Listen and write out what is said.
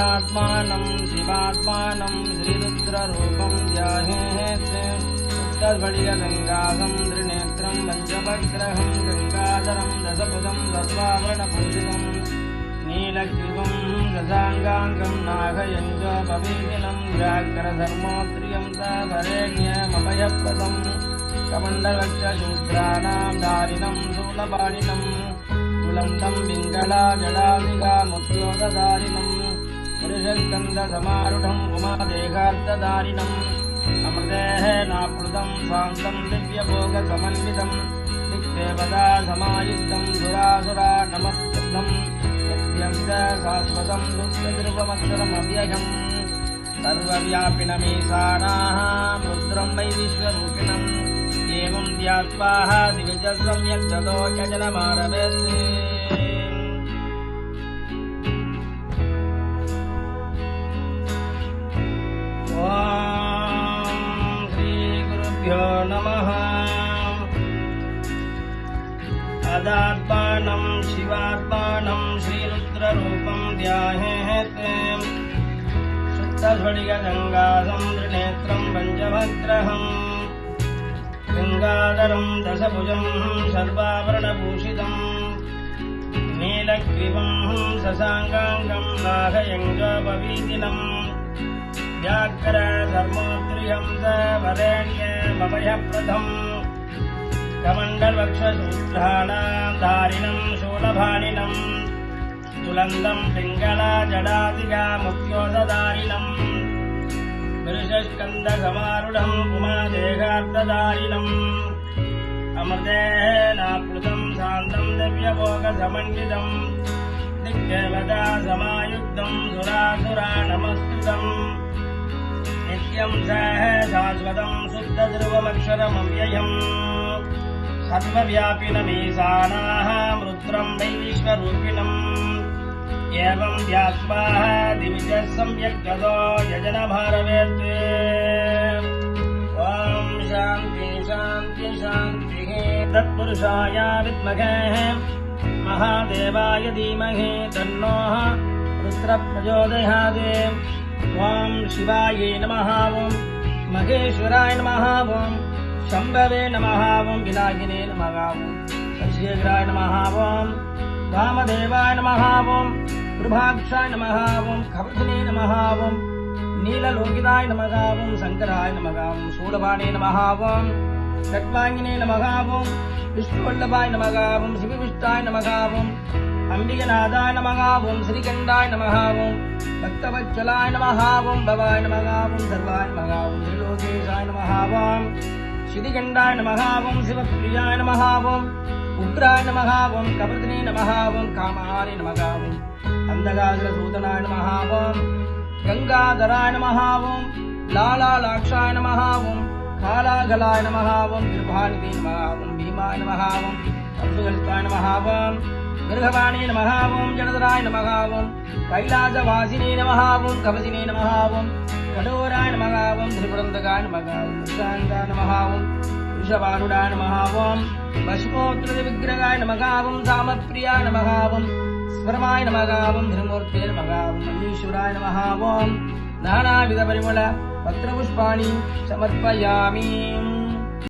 अदात्मानं शिवात्मानं श्रीरुद्ररूपं ध्याहेत् उत्तर्फटिकगङ्गासं त्रिनेत्रं पञ्चवग्रहं गङ्गाधरं दशपदं सर्वाभरणपूजितम् नीलग्रीवं दशाङ्गाङ्गं नागयञ्जोपवीदिनं व्याघ्रधर्मोत्रियं तरेण्यमभयप्रदम् कमण्डलक्षशूद्राणां धारिणं शूलपाणिनं तुलन्तं पिङ्गला जडादिगामुद्योगधारिणम् पुरुषस्कन्दसमारुढं उमादेहार्थधारिणम् अमृतेः नाप्लुतं स्वान्तं दिव्यभोगसमन्वितं दिग्देवता समायुक्तं सुरासुरा नमस्तुभम् सत्यं च शाश्वतं दुःखदृपमक्षरमव्ययम् सर्वव्यापिनमीशानाः रुद्रं वै विश्वरूपिणम् एवं ध्यात्वाः दिविज सम्यक् ततो यजनमारभेत् नमः। अदात्मानं शिवात्मानं श्रीरुद्ररूपं ध्याहेत् शुद्धस्फटिकगङ्गासं त्रिनेत्रं पञ्चभद्रहम् गङ्गाधरं दशभुजं सर्वाभरणभूषितम् नीलग्रीवं शशाङ्गाङ्गं नागयङ्गपवीदिनम् व्याघ्रधर्मोत्रियं स वरेण्यमभयप्रदम् कमण्डलवक्षसूत्राणां धारिणं शूलभानिनम् तुलन्दं पिङ्गला जडादिगामुद्योतधारिणम् पुरुषस्कन्दसमारुढम् उमादेहार्थधारिणम् अमृतेनाप्लुतम् शान्तम् दिव्यभोगसमण्डितम् दिग्देवता समायुक्तम् सुरासुरा नमस्कृतम् नित्यम् सह शाश्वतम् शुद्धध्रुवमक्षरमव्ययम् सर्वव्यापिनमीशानाः वै विश्वरूपिणम् एवं ध्यात्वाः दिविजः सम्यक् गतो यजनभारवेत् ॐ शान्ति शान्ति शान्तिः। तत्पुरुषाय विद्महे। महादेवाय धीमहि तन्नोः रुद्रप्रचोदयात्। ॐ शिवायै नमः మహేశ్వరాయ నమ ఓం శంభవే నమ ఓం వినాయకినే నమ ఓం శశిగ్రాయ నమ ఓం వామదేవాయ నమ ఓం ప్రభాక్షాయ నమ ఓం కవచనే నమ ఓం నీలలోకితాయ నమ ఓం శంకరాయ నమ ఓం శూలపాణే షట్వాంగినే నమ విష్ణువల్లభాయ నమ శివవిష్టాయ నమ అంబికనాథాయ నమ ఓం శ్రీగంధాయ నమ ఓం భక్తవత్సలాయ నమ ఓం భవాయ నమ ఓం సర్వాయ నమ ఓం త్రిలోకేశాయ నమ ఓం శ్రీగంధాయ నమ ఓం శివప్రియాయ నమ ఓం ఉగ్రాయ నమ ఓం కపర్దిని నమ ఓం కామహారి నమ ఓం అందగాగ్రసూతనాయ నమ ఓం గంగాధరాయ నమ ఓం లాళాలాక్షాయ నమ ఓం కాళాగలాయ నమ ఓం కృపానిధి నమ ఓం భీమాయ నమ ఓం అంశుగలితాయ నమ ఓం மிருகவாணி நமகாவும் ஜடதராய் நமகாவும் கைலாசவாசினே நமகாவும் கவசினே நமகாவும் கடோராய் நமகாவும் திரிபுரந்தகாய் நமகாவும் காந்தா நமகாவும் ഋഷഭാനുടാ നമഹാവോം പശുമോത്രവിഗ്രഹായ നമകാവം സാമപ്രിയ നമകാവം സ്മരമായ നമകാവം ധനമൂർത്തേ നമകാവം ഈശ്വരായ നമഹാവോം നാനാവിധ പരിമള പത്രപുഷ്പാണി സമർപ്പയാമീ